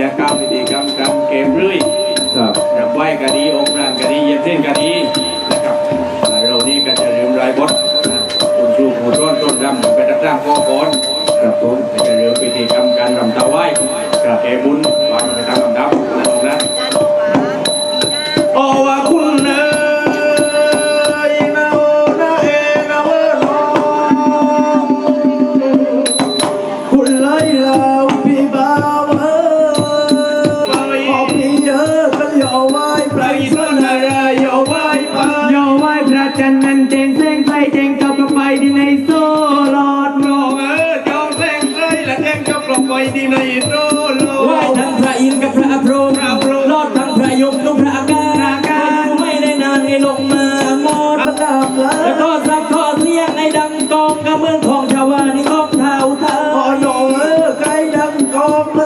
จกรรมพิธีกรรมกรรมเกมเรื่อยครับแบบไหวกะดีองค์รางกะดีเยี่ยมเส้นกะดีนะครับเรานี่ก็จะเรียมรายบดคุณครูผู้ต้นต้นรำไปรับจ้างพ่อก่อนครับผมจะเรียมพิธีกรรมการรำตาไหวกระเกบุญ ในโซลโล่หลอดลม ไหวทั้งพระอินทร์กับพระพรหมพระพรหม ลอดทั้งพระยมนุพระอากาศไม่ได้นานให้ลงมาหมดระดับแล้วก็สักข้อเสียงในดังกองกระเมืองของชาวานี่ต้องเท้าเท้า ดังกองเ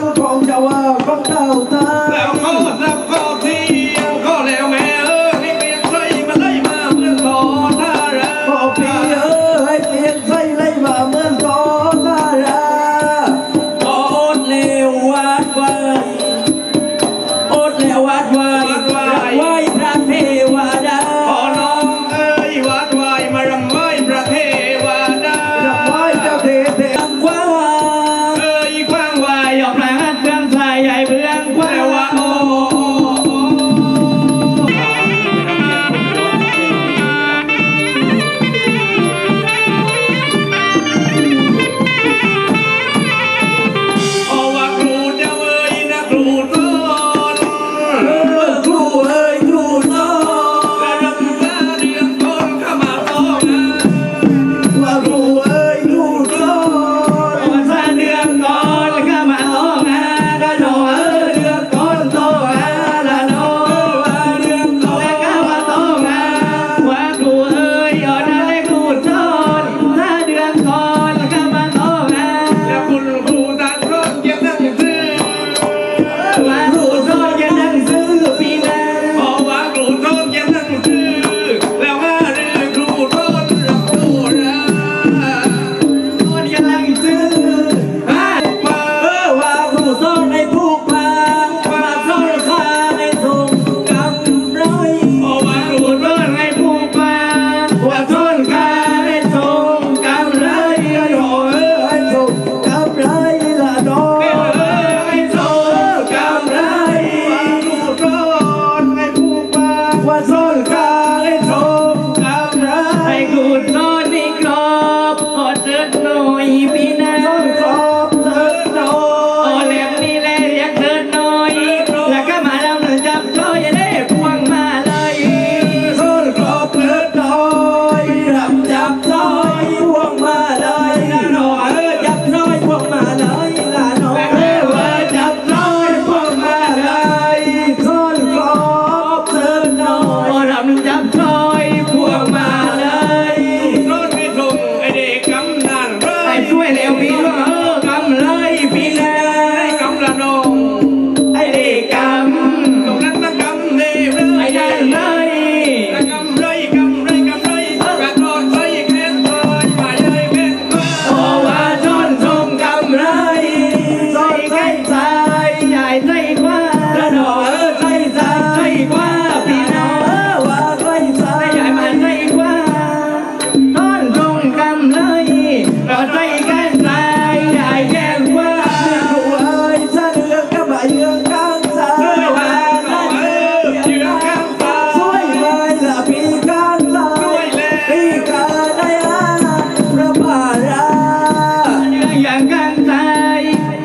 নই বিনা